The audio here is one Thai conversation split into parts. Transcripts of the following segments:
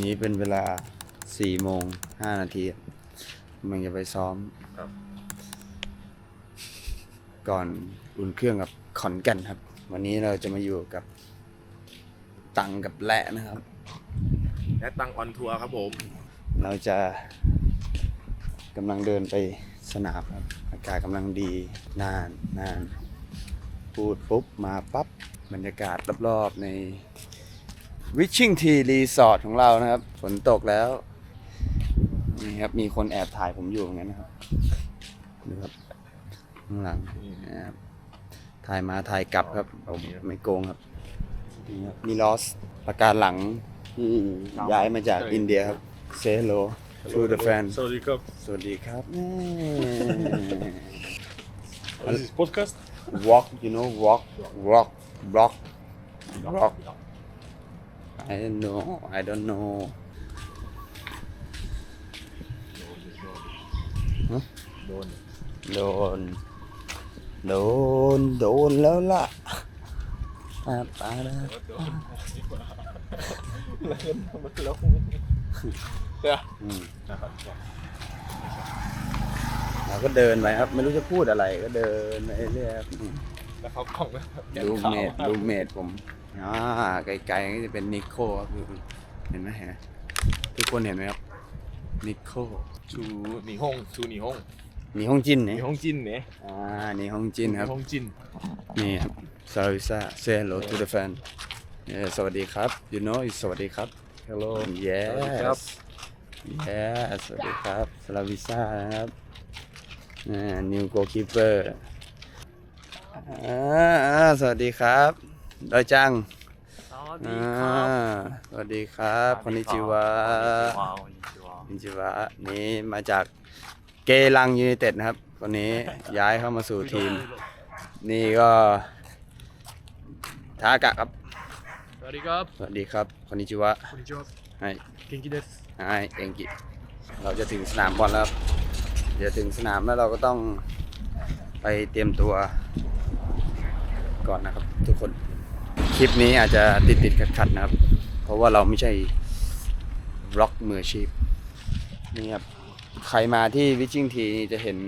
นี้เป็นเวลา4โมง5นาทีกำลังจะไปซ้อมครับ ก่อนอุ่นเครื่องกับขอนแก่นครับ วันนี้เราจะมาอยู่กับตังกับแหละนะครับ และตังออนทัวร์ครับผม เราจะกำลังเดินไปสนามครับ อากาศกำลังดีนานนานพูดปุ๊บมาปั๊บบรรยากาศรอบๆใน วิชชิ่งทีรีสอร์ทของเรานะครับ ฝนตกแล้ว นี่ครับ มีคนแอบถ่ายผมอยู่อย่างนั้นนะครับดูครับข้างหลังนะครับถ่ายมาถ่ายกลับครับผมไม่โกงครับนี่ครับมีลอสประการหลังที่ย้ายมาจากอินเดียครับเซโล to the fan สวัสดีครับ สวัสดีครับ This is podcast walk you know walk walk block block I don't know I don't know โดน โดน โดน โดนแล้วล่ะปาปาดามันลงเดี๋ยวเราก็เดินไปครับ ไม่รู้จะพูดอะไรก็เดินไปเรื่อย ครับอืมแล้วเขากล่องนะลูกเมดลูกเมดผมอ่าไกลๆก็จะเป็นนิโคครับเห็นไหมเห็นไหมทุกคนเห็นไหมครับนิโคชูหนีห้องชูหนีห้องมีห้องจินหเนี่นียห้องจินเนี่ยอ่านี่ห้องจินครับห้องจิน นี่ครับซาริซา say hello to the fan เอ่อสวัสดีครับ you know สวัสดีครับ hello yes yes สวัสดีครับซาริซานะครับอ่า new goalkeeper อ่าสวัสดีครับดอยจังสวัสอ่ดีครับาสวัสดีครับคอนนิจิวะว้าวคอนนิจิวะคอนนิจิวะนี่มาจากเกลังยูไนเต็ดนะครับคนนี้ย้ายเข้ามาสู่ทีม นี่ก็ทากะครับ สวัสดีครับสวัสดีครับคอนนิจิวะคุณจิวะให้เก่งกิเดสให้เองกิเราจะถึงสนามบอลแล้วครับเดี๋ยวถึงสนามแล้วเราก็ต้องไปเตรียมตัว ก่อนนะครับ ทุกคน คลิปนี้อาจจะติดติดขัดขัดๆนะครับ เพราะว่าเราไม่ใช่ร็อกมืออาชีพนี่ครับใครมาที่วิชิงทีนี่จะเห็น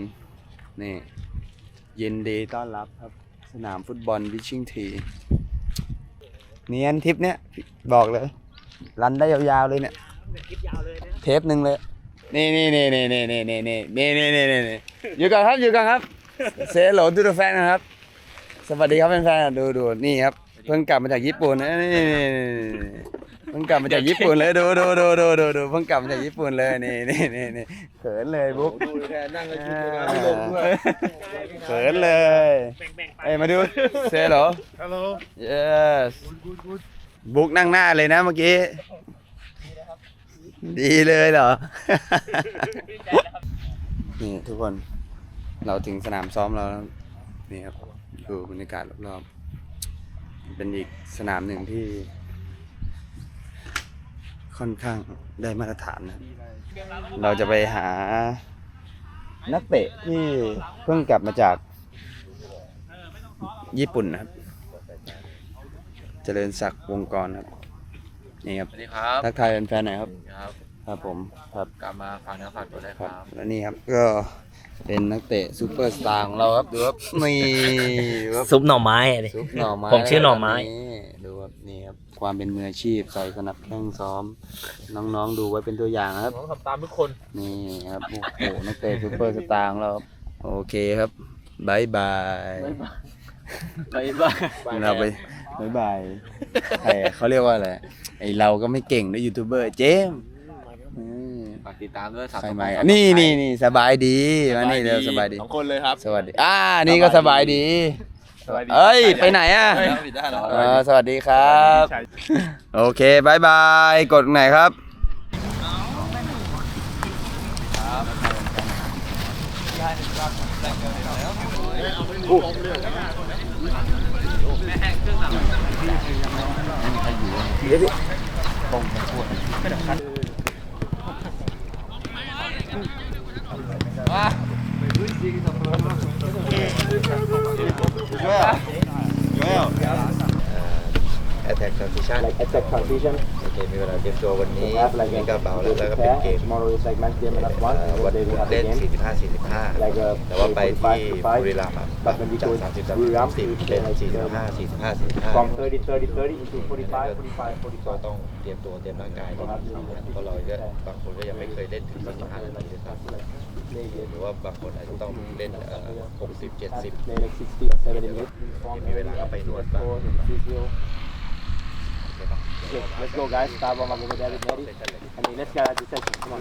นี่เยินดีต้อนรับครับ สนามฟุตบอลวิชิงทีเนียนทริปเนี้ยบอกเลย รันได้ยาวๆเลยเนี่ยเทปหนึ่งเลยนี่นี่นี่นี่นี่นี่นี่นี่นี่นี่นี่นี่อยู่กันครับอยู่กันครับเซโลดูดูแฟนนะครับ สวัสดีครับแฟนๆดูดูนี่ครับเพิ่งกลับมาจากญี่ปุ่นนะนี่นี่นี่นี่เพิ่งกลับมาจากญี่ปุ่นเลยดูดูดูดูดูดูเพิ่งกลับมาจากญี่ปุ่นเลยนี่นี่นี่นี่เขินเลยบุ๊กดูแทนนั่งกันชุดอ่าไม่ลงด้วยเขินเลยแบ่งแบ่งๆไปเอ้ยมาดูเซโลฮัลโหล yes บุ๊กนั่งหน้าเลยนะเมื่อกี้ดีเลยเหรอ นี่ทุกคน เราถึงสนามซ้อมแล้วนะครับนี่ครับ ดูบรรยากาศรอบๆเป็นอีกสนามหนึ่งที่ ค่อนข้างได้มาตรฐานนะครับเราจะไปหานักเตะที่เพิ่งกลับมาจากญี่ปุ่นนะครับ เจริญศักดิ์วงกรครับ นี่ครับ สวัสดีครับทักทายแฟนๆหน่อยครับ ครับ ครับผม ครับ กลับมาฝากเนื้อฝากตัวได้คครัรับบและนี่ครับก็ เป็นนักเตะซูเปอร์สตาร์ของเราครับดูครับนี่ดูครับซุปหน่อไม้อะดิ ซุปหน่อไม้ผมชื่อหน่อไม้นี่ดูครับนี่ครับความเป็นมืออาชีพใส่สนับแข้งซ้อม น้องๆดูไว้เป็นตัวอย่างนะครับน้องทำตามทุกคน นี่ครับโอ้โหนักเตะซูเปอร์สตาร์ของเราครับโอเคครับบายบายไปบ้าเราไปบายบายใครอะเขาเรียกว่าอะไรไอเราก็ไม่เก่งด้วยยูทูบเบอร์เจมส์อืม ฝากติดตามด้วยใครมาอะนี่นี่นี่สบายดีมานี่เร็วสบายดี สองคนเลยครับ สวัสดี อ่า นี่ก็สบายดีสวัสดีเอ้ย ไปไหนอะได้ครับได้เหรอเออสวัสดีครับ ใช่ โอเคบายบาย กดตรงไหนครับ at attack transition like attack transition โอเคมีเวลาเตรียมตัววัน to นี้ have like นี่ a ก็เบาแล้ว to แล้วก็เป็น prepare เกม tomorrow is like match day minus one เอ่อ and วัน today we have เล่ a น game 45 like a 45 แต่ว่าไปที่45บุรีรัมย์อะ but when we จาก go 30 to Buriram 30เล่น45 45 from 45 30 30 30 into 45 45ก็45ต้องเตรียมตัวเตรียมร่างกายให้ดีนะครับเพราะเราก็บางคนก็ยังไม่เคยเล่นถึง 45นาทีด้วยซ้ำ หรือว่าบางคนอาจจะต้องเล่นเอ่อ60 70 play like 60 70 minutes มีเวลาก็ไปนวดบ้าง Okay, let's go guys. Start warm up over there with Mary. I mean, let's get out the session. Come on.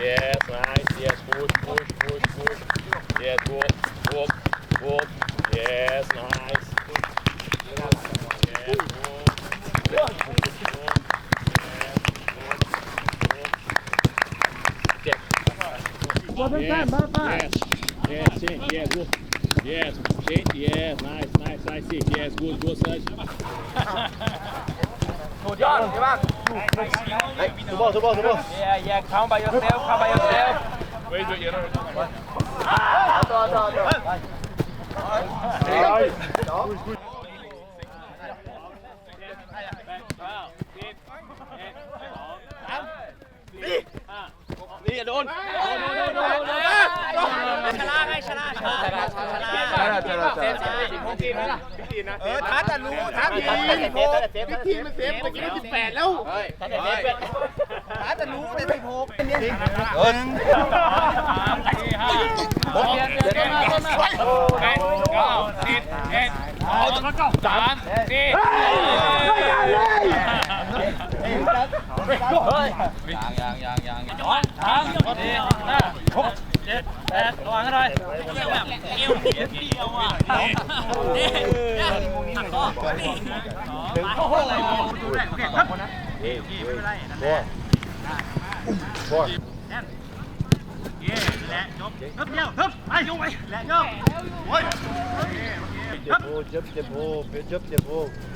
Yes, nice. Yes, push, push, push, push. Yes, walk, walk, walk. Yes, nice. Yes, walk. Yes, walk. Yes, walk. Check. Yes, yes, yes, change, yes, good. Yes, change, yes, nice, nice, nice, sit. Yes, good, good, search. สุดยอดใช่ป่ะเฮ้ยซูโม่ซูโม่ซูโม่ Yeah, yeah, come by yourself, come by yourself. Wait, wait, you know. นี่ โดนโดนโดนโดนโดนโดนชนะไงชนะชนะชนะชนะชนะชนะเซฟเซฟนะเออท้าจะรู้ท้าทีมพี่ทีมมันเซฟตะกี้มันสิบแปดแล้วท้าจะรู้ได้สิบหกเอิ้นหกเจ็ดเจ็ดเก้าสิบเอ็ดสามสี่ ยังยังยังยังสองสามสี่ห้าหกเจ็ดแปดระวังกันหน่อยเกี่ยวแบบเกี่ยวเกี่ยวอะนี่หักข้อนี่โอ้โหดูได้โอเคครับนี่นี่ไม่เป็นไรนั่นแหละเย้และยกฮึบเดียวฮึบไปยกไปและยกโอ้ยเคโอเคฮึบโอ้เจ็บเจ็บโอ้เจ็บเจ็บโอ้ไม่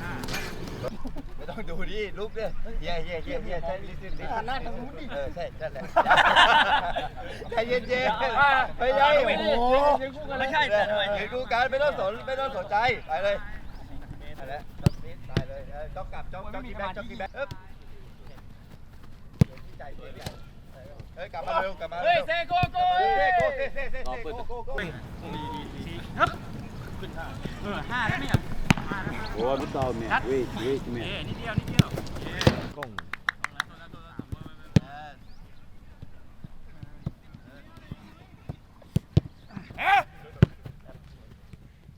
ต้องดูดิลุกเลยเย่เย่เย่เย่ใช่ลิซิลิซิหน้าทางนู้นดิเออใช่นั่นแหละใจเย็นๆไม่ใช่โอ้โหไม่ใช่แต่ทำไมยืนดูการไม่ต้องสนไม่ต้องสนใจไปเลยไปแล้วตายเลยจ้องกลับจ้องจ้องกีแบ็กจ้องกีแบ็กเอ๊บใจเย็นเฮ้ยกลับมาเร็วกลับมาเฮ้ยเซโกโก้เซ่โก้เซ่เซ่เซ่โก้โก้โก้เออห้าแล้วเนี่ย What without man? Wait, wait, เอ๊ man. นิดเดียวนิดเดียว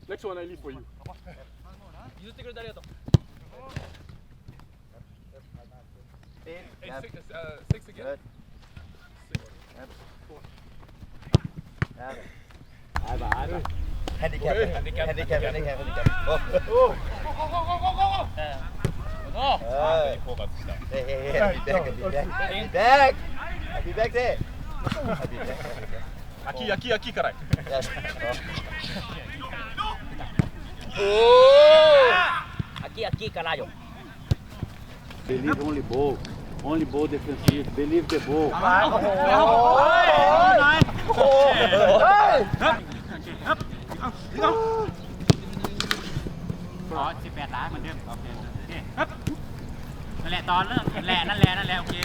Next one I leave for you 譲ってくれてありがとう six again แฮนดิแคปแ ฮนดิแคปแฮนดิแคปแฮนดิแคปโอ้โห โอ้ เฮ้ยเฮ้ยเฮ้ยเฮ้ยบีแบ็กบีแบ็กบีแบ็กสิบีแบ็ก 秋秋秋から aqui aqui caralho Believe only ball. Only ball defensive. Believe the ball. โอ้โห โอ้โหเฮ้ย ขอสิบแปดล้านเหมือนเดิมโอเคโอเคฮึบนั่นแหละตอนเริ่มแหละนั่นแหละนั่นแหละโอเค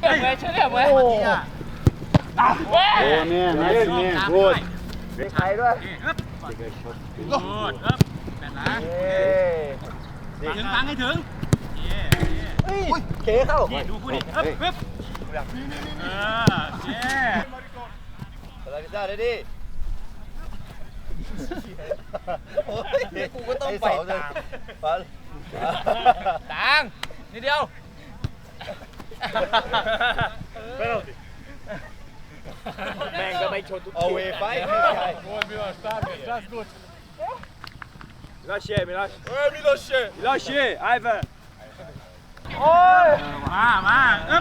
เฮ้ยเว้ยเชื่อเว้ย Oh man, nice man. Good. มีใครด้วยฮึบ Take a shot. กูดฮึบแปดล้านเฮ้ยถึงฟังให้ถึงเย้เฮ้ยเคเข้านี่ดูกูดิฮึบฮึบเออเย้อะไรพิซซ่า เลยดิกูก็ต้องไปตาม ตังนิดเดียวแม่งก็ไม่ชนทุกเอาเวไฟไม่ใช่ Miloše, Miloš. Ej, Miloše. Miloše, ajde. มา มาอึ๊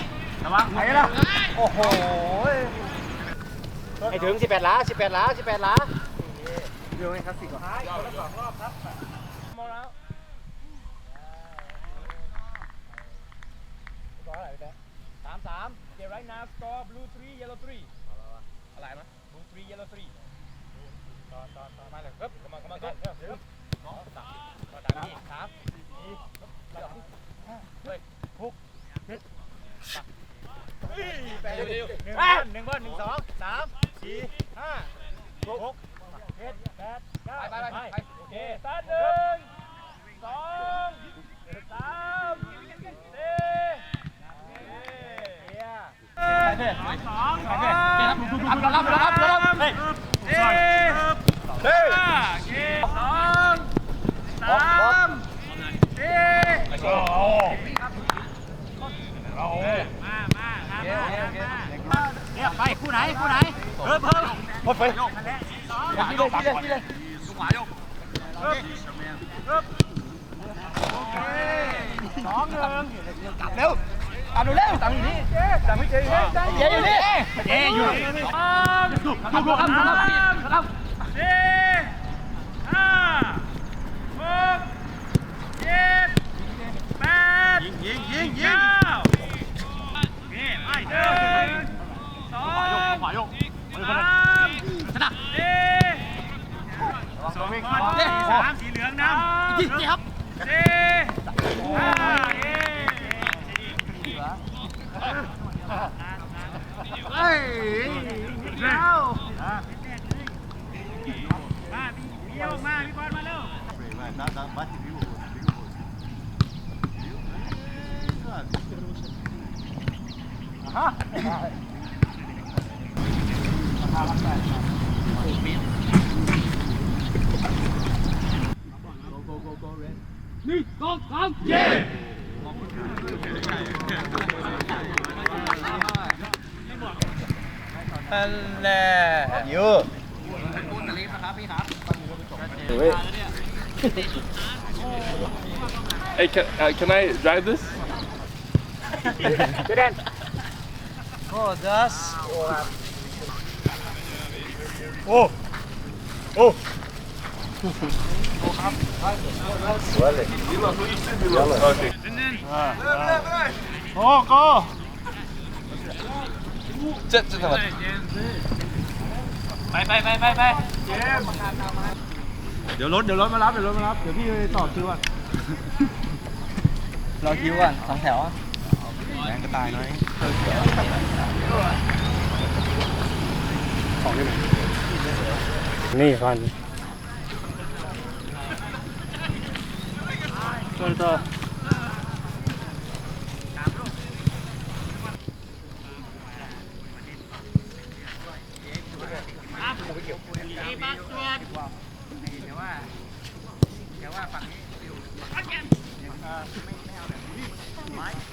บระวังไหนล่ะไอ้ ถึง 18 ล้า 18 ล้า 18 ล้าสามสามเดี๋ยวไรนาสกอร์ blue three yellow three อะไรนะ blue three yellow three ต่อต่อต่อมาเลยปึ๊บกำลังกำลังกันเริ่มสองสามต่อจากนี้สามสี่สองห้าเฮ้ยหกเจ็ดแปดหนึ่งหนึ่งเบิ้ลหนึ่งสองสาม สี่ห้าหกเจ็ดแปดเก้าไปไปไปโอเคสตาร์ทหนึ่งสองสามสี่สองสามรับรับรับรับรับเฮ้ยเฮ้ยเฮ้ยสองสามสี่โอ้โหโอ้โหมามามามาเรียไปคู่ไหนคู่ไหน เพิ่มเพิ่มหมดไปโยกนั่นแหละสองขวาโยกที่เลยที่เลยขวาโยกเพิ่มเพิ่มโอเคสองหนึ่งกลับเร็วตามดูเร็วตามอยู่นี่เจ๊ตามไม่เจ๊เจ๊อยู่นี่เจ๊อยู่สามสามสามสามสี่ห้าหกเจ็ดแปดยิงยิงยิงเก้านี่ไปหนึ่งสองขวายกสามสี่สองสามสีเหลืองนำสี่ครับสี่ห้าเย้ เฮ้ยเร็วมาพี่โยมาพี่บอลมาเร็วนี่กองกองเย้ นั่นแหละอยู่ Hey, can, uh, can I drive this? เจ๊แดนโอ้ดัสโอ้โก เจ็ดจะทำไมไปไปไปไปไปเดี๋ยวรถเดี๋ยวรถมารับเดี๋ยวรถมารับเดี๋ยวพี่ไปต่อคิวก่อนรอคิวก่อนสองแถวแรงกระต่ายน้อยนี่ก่อนส่วนต่อเ